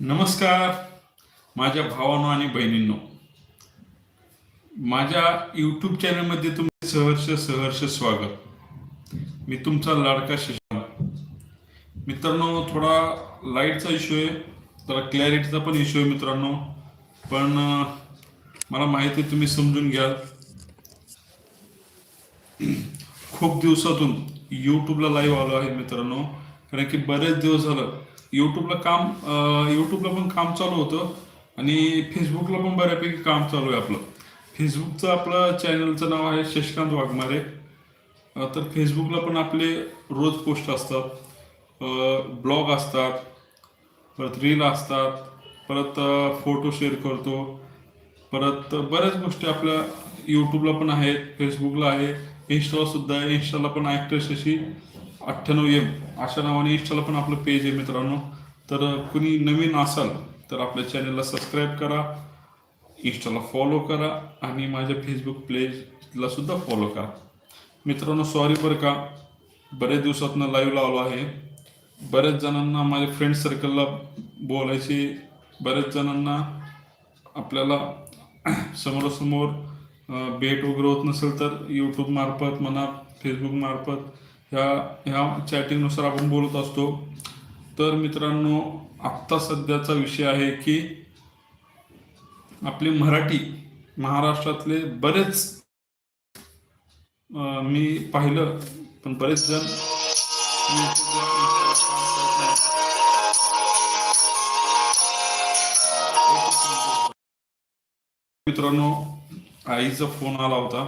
नमस्कार माझ्या भावांनो आणि बहिणींनो. माझ्या यूट्यूब चॅनलमध्ये तुमचे सहर्ष सहर्ष स्वागत. मी तुमचा लाडका शशांक मित्रांनो थोडा लाईटचा इश्यू आहे थोडा क्लॅरिटीचा पण इश्यू आहे मित्रांनो. पण मला माहिती तुम्ही समजून घ्याल. खूप दिवसातून यूट्यूबला लाईव्ह आलो आहे मित्रांनो. कारण की बरेच दिवस झालं यूट्यूबला काम अं, यूट्यूबला पण काम चालू होतं आणि फेसबुकला पण बऱ्यापैकी काम चालू आहे आपलं. फेसबुकचं आपलं चॅनलचं नाव आहे शशिकांत वाघमारे. तर फेसबुकला पण आपले रोज पोस्ट असतात. ब्लॉग असतात. परत रील असतात. परत फोटो शेअर करतो. परत बऱ्याच गोष्टी आपल्या यूट्यूबला पण आहेत फेसबुकला आहे. इंस्टाला सुद्धा आहे. इंस्टाला पण ॲक्टर्स अशी अठ्ठ्याण्णव एम अशा नावाने इंस्टाला पण आपलं पेज आहे मित्रांनो. तर कुणी नवीन असाल तर आपल्या चॅनलला सबस्क्राईब करा इंस्टाला फॉलो करा आणि माझ्या फेसबुक पेजला सुद्धा फॉलो करा. मित्रांनो सॉरी बरं का बऱ्याच दिवसातनं लाईव्ह लावलो आहे. बऱ्याच जणांना माझ्या फ्रेंड सर्कलला बोलायचे बऱ्याच जणांना आपल्याला समोरासमोर भेट वगैरे होत नसेल तर यूट्यूबमार्फत म्हणा फेसबुकमार्फत ह्या ह्या चॅटिंगनुसार आपण बोलत असतो. तर मित्रांनो आत्ता सध्याचा विषय आहे की आपली मराठी महाराष्ट्रातले बरेच मी पाहिलं पण बरेच जण मित्रांनो आईचा फोन आला होता.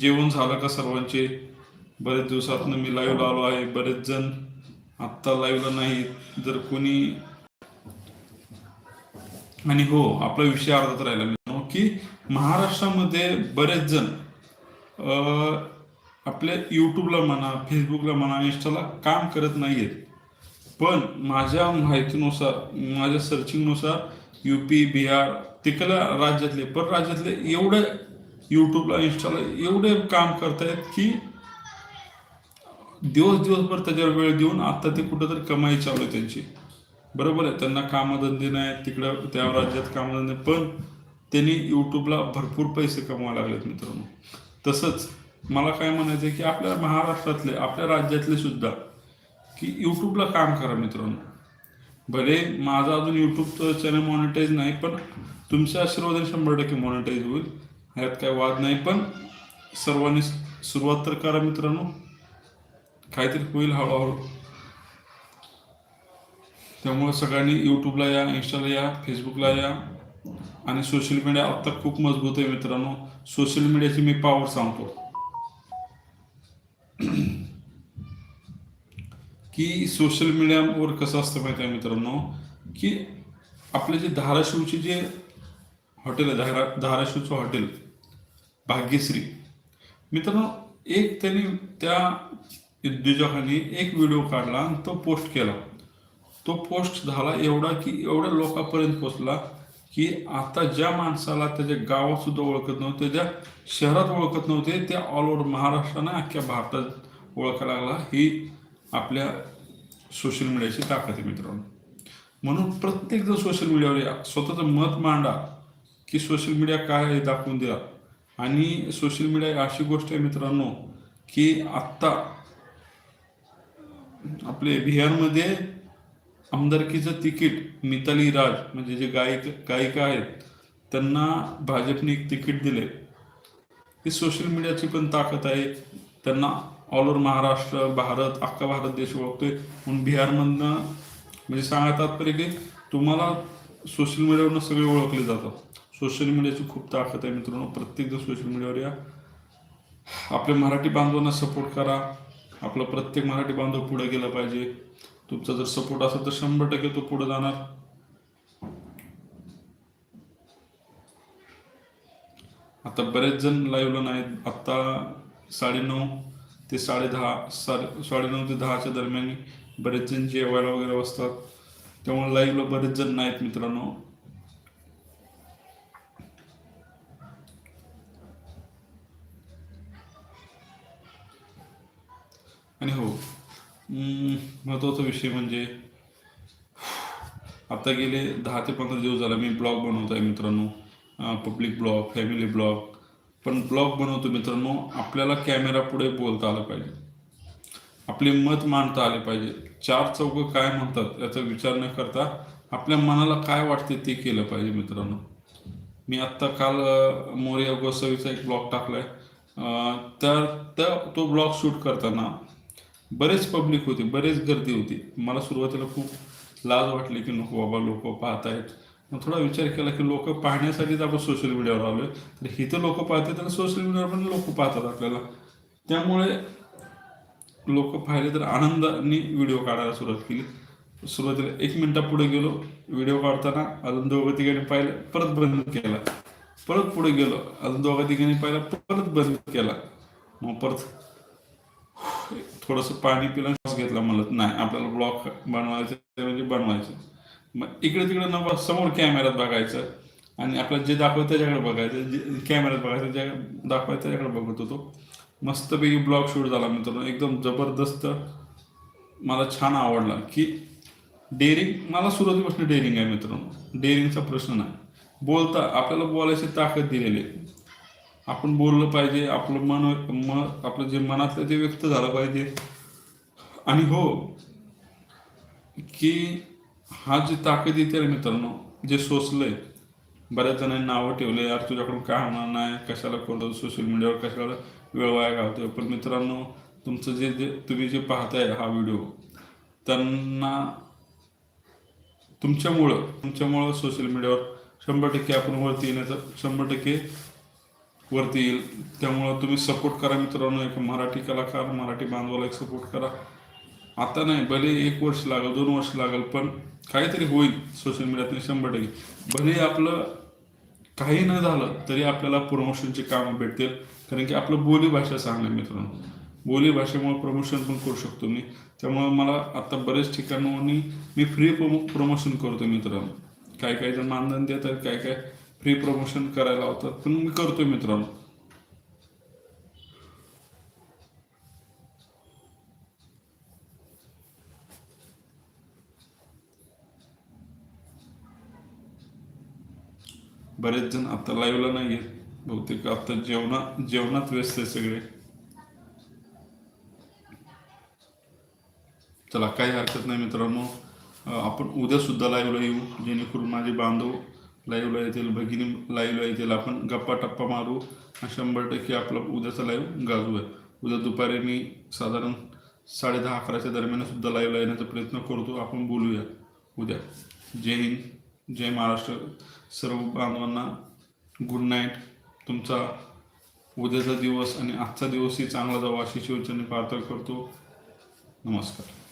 जेवण झालं का सर्वांचे? बरेच दिवसातनं मी लाईव्ह आलो आहे. बरेच जण आत्ता लाईव्हला नाही जर कोणी आणि हो आपला विषय अर्धात राहिला मित्रांनो की महाराष्ट्रामध्ये बरेच जण आपल्या यूट्यूबला म्हणा फेसबुकला म्हणा इंस्टाला काम करत नाहीयेत. पण माझ्या माहितीनुसार माझ्या सर्चिंगनुसार युपी बिहार तिकडल्या राज्यातले पर राज्यातले एवढे यूट्यूबला इंस्टाला एवढे काम करतायत की दिवस दिवसभर त्याच्यावर वेळ देऊन आता ते कुठंतरी कमाई चालू आहे त्यांची. बरोबर आहे त्यांना कामधंदे नाही तिकडं त्या राज्यात कामधंदे पण त्यांनी यूट्यूबला भरपूर पैसे कमवायला लागलेत मित्रांनो. तसंच मला काय म्हणायचं आहे की आपल्या महाराष्ट्रातले आपल्या राज्यातले सुद्धा की यूट्यूबला काम करा मित्रांनो. भले माझा अजून यूट्यूबचं चॅनल मॉनिटाईज नाही पण तुमच्या आशीर्वादाने शंभर टक्के मॉनिटाईज होईल. ह्यात काय वाद नाही पण सर्वांनी सुरुवात तर करा मित्रांनो. काहीतरी होईल हळूहळू. त्यामुळे सगळ्यांनी यूट्यूबला या इंस्टाला या फेसबुकला या. आणि सोशल मीडिया आत्ता खूप मजबूत आहे मित्रांनो. सोशल मीडियाची मी पॉवर सांगतो. की सोशल मीडियावर कसं असतं माहिती आहे मित्रांनो? की आपले जे धाराशिवचे जे हॉटेल आहे धारा धाराशिवचं हॉटेल भाग्यश्री. मित्रांनो एक त्यांनी त्या उद्योजकांनी एक व्हिडिओ काढला आणि तो पोस्ट केला. तो पोस्ट झाला एवढा की एवढ्या लोकांपर्यंत पोचला की आता ज्या माणसाला त्याच्या गावात सुद्धा ओळखत नव्हते त्या शहरात ओळखत नव्हते त्या ऑल ओव्हर महाराष्ट्रानं अख्ख्या भारतात ओळखायला लागला. ही आपल्या सोशल मीडियाची ताकद आहे मित्रांनो. म्हणून प्रत्येकजण सोशल मीडियावर या. स्वतःचं मत मांडा की सोशल मीडिया काय आहे दाखवून द्या. आणि सोशल मीडिया अशी गोष्ट आहे मित्रांनो की आत्ता आपले बिहारमध्ये आमदारकीचं तिकीट मिताली राज म्हणजे जे गायक गायिका आहेत त्यांना भाजपने एक तिकीट दिले ही सोशल मीडियाची पण ताकद आहे. त्यांना ऑल ओव्हर महाराष्ट्र भारत अख्खा भारत देश ओळखतोय. म्हणून बिहारमधनं म्हणजे सांगा तात्पर्य की तुम्हाला सोशल मीडियावरनं सगळे ओळखले जातात. सोशल मीडियाची खूप ताकद आहे मित्रांनो. प्रत्येक जण सोशल मीडियावर या. आपल्या मराठी बांधवांना सपोर्ट करा. आपला प्रत्येक मराठी बांधव पुढे गेला पाहिजे. तुमचा जर सपोर्ट असेल तर शंभर टक्के तो पुढे जाणार. आता बरेच जण लाईव्हला नाहीत. आत्ता साडेनऊ ते साडेदहा साडे साडेनऊ ते दहाच्या दरम्यान बरेच जण जेवायला वगैरे बसतात. त्यामुळे लाईव्हला बरेच जण नाहीत मित्रांनो. आणि हो महत्त्वाचा विषय म्हणजे आता गेले दहा ते पंधरा दिवस झाला मी ब्लॉग बनवत आहे मित्रांनो पब्लिक ब्लॉग फॅमिली ब्लॉग पण ब्लॉग बनवतो मित्रांनो आपल्याला कॅमेरा पुढे बोलता आलं पाहिजे. आपले मत मांडता आले पाहिजे. चार चौक काय म्हणतात याचा विचार न करता आपल्या मनाला काय वाटते ते केलं पाहिजे मित्रांनो. मी आत्ता काल मोर्या गोसावीचा एक ब्लॉग टाकलाय. आहे तर त्या तो ब्लॉग शूट करताना बरेच पब्लिक होते बरेच गर्दी होती. मला सुरुवातीला खूप लाज वाटली की नको बाबा लोक पाहत आहेत मग थोडा विचार केला की लोक पाहण्यासाठीच आपण सोशल मीडियावर आलोय. तर इथं लोक पाहतात आणि सोशल मीडियावर पण लोक पाहतात आपल्याला. त्यामुळे लोक पाहिले तर आनंदाने व्हिडिओ काढायला सुरुवात केली. सुरुवातीला एक मिनिटापुढे गेलो. व्हिडिओ काढताना अजून दोघं तिघांनी पाहिलं परत बंद केला. परत पुढे गेलो. अजून दोघं तिघांनी पाहिलं परत बंद केला. मग परत थोडंसं पाणी पिलं घेतलं श्वास घेतला म्हणत नाही आपल्याला ब्लॉक बनवायचं म्हणजे बनवायचं मग इकडे तिकडे न बस समोर कॅमेऱ्यात बघायचं आणि आपल्याला जे दाखवतं त्याच्याकडे बघायचं जे कॅमेऱ्यात बघायचं जे दाखवायचं त्याच्याकडे बघत होतो. मस्तपैकी ब्लॉग शूट झाला मित्रांनो एकदम जबरदस्त. मला छान आवडला की डेअरिंग मला सुरुवातीपासून डेअरिंग आहे मित्रांनो. डेअरिंगचा प्रश्न नाही. बोलता आपल्याला बोलायची ताकद दिलेली आहे. आपण बोललं पाहिजे आपलं मन म आपलं जे मनातलं ते व्यक्त झालं पाहिजे. आणि हो की हा जी ताकद येते रे मित्रांनो जे सोचलंय बऱ्याच जणांनी नावं ठेवले यार तुझ्याकडून काय होणार नाही कशाला कोणतं सोशल मीडियावर कशाला वेळ वाया घालतोय? पण मित्रांनो तुमचं जे जे तुम्ही जे पाहताय हा व्हिडिओ त्यांना तुमच्यामुळं तुमच्यामुळं सोशल मीडियावर शंभर टक्के आपण वरती येण्याचं शंभर टक्के वरती येईल. त्यामुळं तुम्ही सपोर्ट करा मित्रांनो. एक मराठी कलाकार मराठी बांधवाला एक सपोर्ट करा. आता नाही भले एक वर्ष लागेल दोन वर्ष लागेल पण काहीतरी होईल सोशल मीडियातून शंभर टक्के. भले आपलं काही न झालं तरी आपल्याला प्रमोशनचे काम भेटतील. कारण की आपलं बोली भाषा चांगली आहे मित्रांनो. बोली भाषेमुळे प्रमोशन पण करू शकतो मी. त्यामुळं मला आता बरेच ठिकाणी मी फ्री प्रमोशन करतो मित्रांनो. काही काही जण मानधन देतात काय काय फ्री प्रमोशन करायला होतं. पण मी करतोय मित्रांनो. बरेच जण आता लाईव्हला नाही आहेत बहुतेक आता जेवणा जेवणात व्यस्त आहे सगळे. चला काही हरकत नाही मित्रांनो. आपण उद्या सुद्धा लाईव्हला येऊ. जेणेकरून माझे बांधव लाईव्हला येतील भगिनी लाईव्हला येतील आपण गप्पा टप्पा मारू. आणि शंभर टक्के आपला उद्याचा लाईव्ह आहे उद्या दुपारी मी साधारण साडे दहा अकराच्या दरम्यान सुद्धा लाईव्हला येण्याचा प्रयत्न करतो. आपण बोलूया. उद्या. जय हिंद. जय महाराष्ट्र. सर्व बांधवांना गुड नाईट तुमचा उद्याचा दिवस आणि आजचा दिवसही चांगला जावा अशी शिवचरणी प्रार्थना करतो. नमस्कार.